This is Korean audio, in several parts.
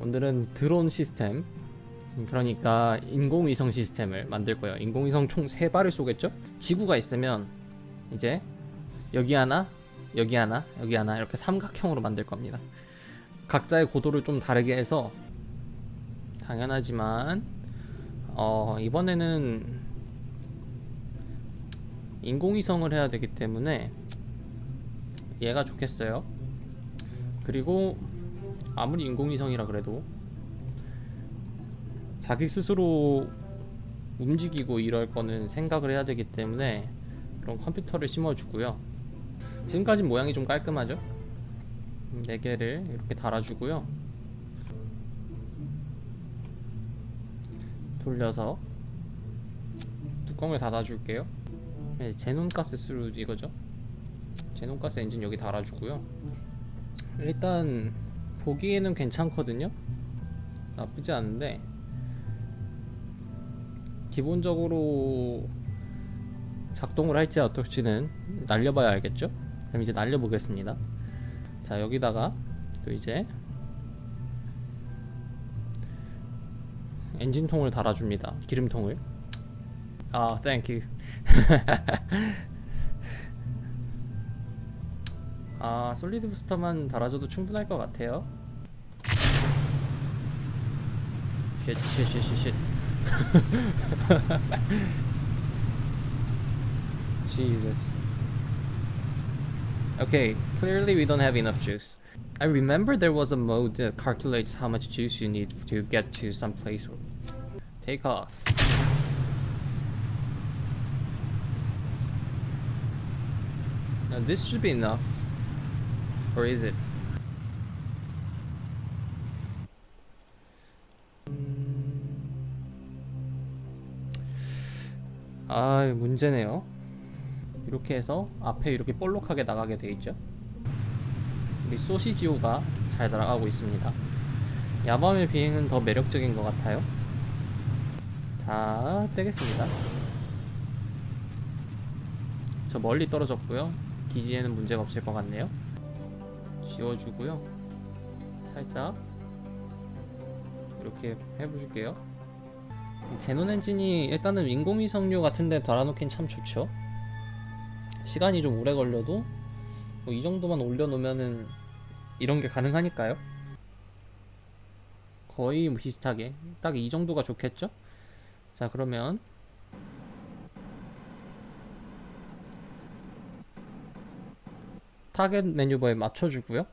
오늘은 드론 시스템 그러니까 인공위성 시스템을 만들 거예요. 인공위성 총 3발을 쏘겠죠? 지구가 있으면 이제 여기 하나, 여기 하나, 여기 하나 이렇게 삼각형으로 만들 겁니다. 각자의 고도를 좀 다르게 해서 당연하지만 어, 이번에는 인공위성을 해야 되기 때문에 얘가 좋겠어요. 그리고 아무리 인공위성이라 그래도 자기 스스로 움직이고 이럴 거는 생각을 해야 되기 때문에 그런 컴퓨터를 심어주고요. 지금까지 모양이 좀 깔끔하죠? 4개를 이렇게 달아주고요. 돌려서 뚜껑을 닫아줄게요. 네, 제논가스 스루 이거죠? 제논가스 엔진 여기 달아주고요. 일단 보기에는 괜찮거든요. 나쁘지 않은데 기본적으로 작동을 할지 어떨지는 날려봐야 알겠죠? 그럼 이제 날려보겠습니다. 자 여기다가 또 이제 엔진통을 달아줍니다. 기름통을. 아, 땡큐. 아, 솔리드 부스터만 달아줘도 충분할 것 같아요. 쉣, 쉣, 쉣, 쉣, 쉣. Jesus. Okay, clearly we don't have enough juice. I remember there was a mode that calculates how much juice you need to get to some place. Take off. Now this should be enough. Or is it? 아 문제네요. 이렇게 해서 앞에 이렇게 볼록하게 나가게 돼 있죠. 우리 소시지오가 잘 날아가고 있습니다. 야밤의 비행은 더 매력적인 것 같아요. 자, 떼겠습니다. 저 멀리 떨어졌고요. 기지에는 문제가 없을 것 같네요. 지워주고요. 살짝 이렇게 해볼게요. 제논 엔진이 일단은 인공위성류 같은데 달아놓긴 참 좋죠. 시간이 좀 오래 걸려도 뭐 이 정도만 올려놓으면은 이런 게 가능하니까요. 거의 뭐 비슷하게 딱 이 정도가 좋겠죠? 자 그러면 타겟 메뉴버에 맞춰주고요.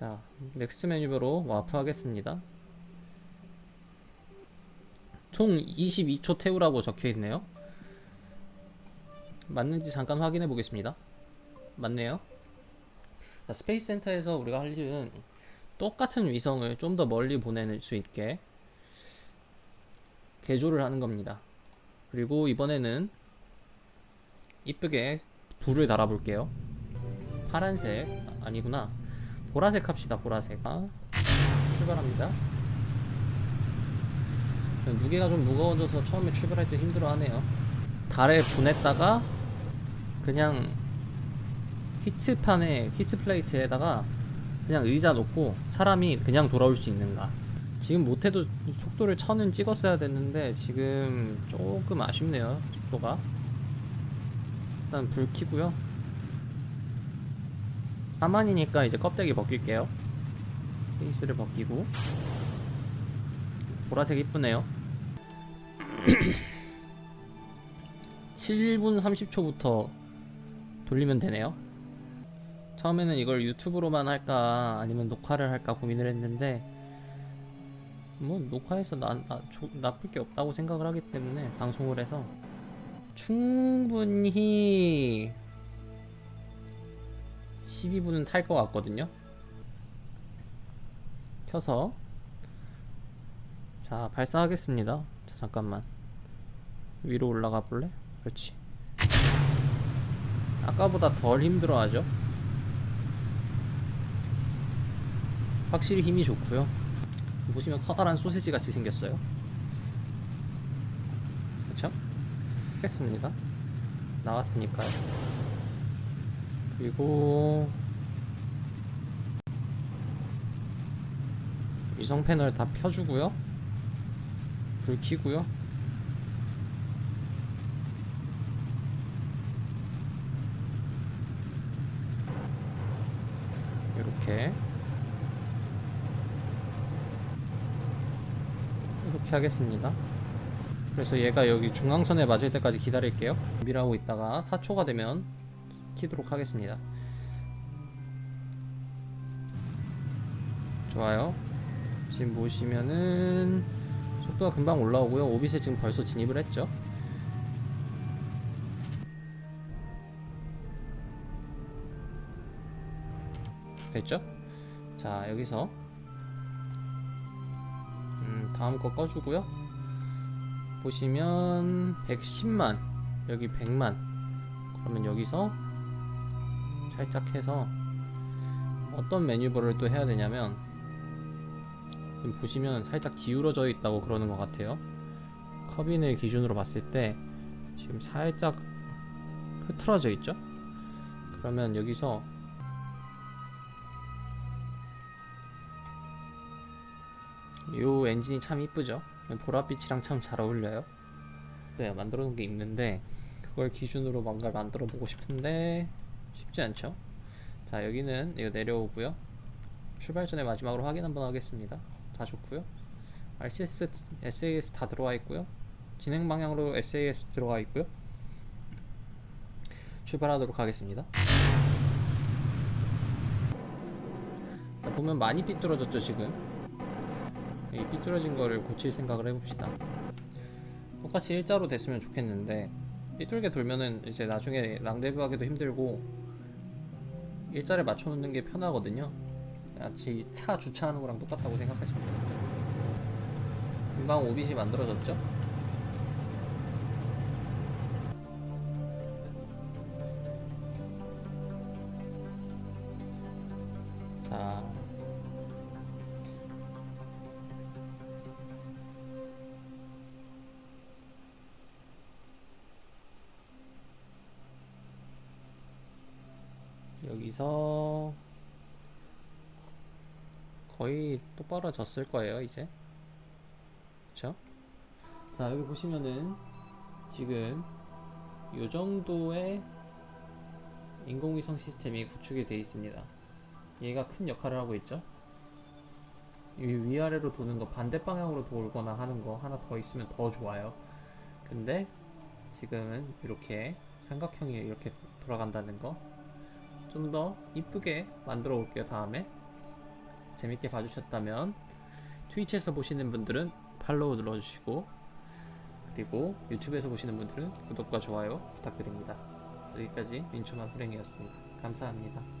자 넥스트 메뉴버로 와프 하겠습니다. 총 22초 태우라고 적혀 있네요. 맞는지 잠깐 확인해 보겠습니다. 맞네요. 자, 스페이스 센터에서 우리가 할 일은 똑같은 위성을 좀 더 멀리 보낼 수 있게 개조를 하는 겁니다. 그리고 이번에는 이쁘게 불을 달아볼게요. 파란색 아 니구나. 보라색 합시다. 보라색. 아, 출발합니다. 무게가 좀 무거워져서 처음에 출발할 때 힘들어하네요. 달에 보냈다가 그냥 히트판에 히트 플레이트에다가 그냥 의자 놓고 사람이 그냥 돌아올 수 있는가. 지금 못해도 속도를 천은 찍었어야 됐는데 지금 조금 아쉽네요. 속도가. 일단 불 켜고요. 사만이니까 이제 껍데기 벗길게요. 케이스를 벗기고 보라색 이쁘네요. 7분 30초부터 돌리면 되네요. 처음에는 이걸 유튜브로만 할까 아니면 녹화를 할까 고민을 했는데 뭐 녹화해서 나, 나, 조, 나쁠 게 없다고 생각을 하기 때문에 방송을 해서 충분히 12분은 탈 것 같거든요. 켜서 자 발사하겠습니다. 자, 잠깐만 위로 올라가 볼래? 그렇지. 아까보다 덜 힘들어하죠. 확실히 힘이 좋고요. 보시면 커다란 소세지 같이 생겼어요. 했습니다. 나왔으니까요. 그리고 위성 패널 다 펴주고요. 불 켜고요. 이렇게 이렇게 하겠습니다. 그래서 얘가 여기 중앙선에 맞을 때까지 기다릴게요. 준비를 하고 있다가 4초가 되면 키도록 하겠습니다. 좋아요. 지금 보시면은 속도가 금방 올라오고요. 오빗에 지금 벌써 진입을 했죠. 됐죠? 자 여기서 음, 다음 거 꺼주고요. 보시면 110만 여기 100만. 그러면 여기서 살짝 해서 어떤 매뉴버를 또 해야 되냐면 지금 보시면 살짝 기울어져 있다고 그러는 것 같아요. 커빈을 기준으로 봤을 때 지금 살짝 흐트러져 있죠? 그러면 여기서 이 엔진이 참 이쁘죠 보랏빛이랑 참 잘 어울려요. 네 만들어 놓은 게 있는데 그걸 기준으로 뭔가를 만들어 보고 싶은데 쉽지 않죠. 자 여기는 이거 내려오고요. 출발 전에 마지막으로 확인 한번 하겠습니다. 다 좋고요. RCS, SAS 다 들어와 있고요. 진행 방향으로 SAS 들어가 있고요. 출발하도록 하겠습니다. 자, 보면 많이 삐뚤어졌죠 지금 이 삐뚤어진 거를 고칠 생각을 해봅시다 똑같이 일자로 됐으면 좋겠는데 삐뚤게 돌면은 이제 나중에 랑데브 하기도 힘들고 일자를 맞춰놓는 게 편하거든요. 마치 차 주차하는 거랑 똑같다고 생각하시면 돼요. 금방 오빗이 만들어졌죠? 자. 여기서 거의 똑바로 졌을 거예요 이제. 그쵸? 자 여기 보시면은 지금 요 정도의 인공위성 시스템이 구축이 되어 있습니다. 얘가 큰 역할을 하고 있죠? 이 위아래로 도는 거 반대 방향으로 돌거나 하는 거 하나 더 있으면 더 좋아요. 근데 지금은 이렇게 삼각형이 이렇게 돌아간다는 거 좀 더 이쁘게 만들어 올게요 다음에. 재밌게 봐주셨다면 트위치에서 보시는 분들은 팔로우 눌러주시고 그리고 유튜브에서 보시는 분들은 구독과 좋아요 부탁드립니다. 여기까지 민초만 후랭이었습니다. 감사합니다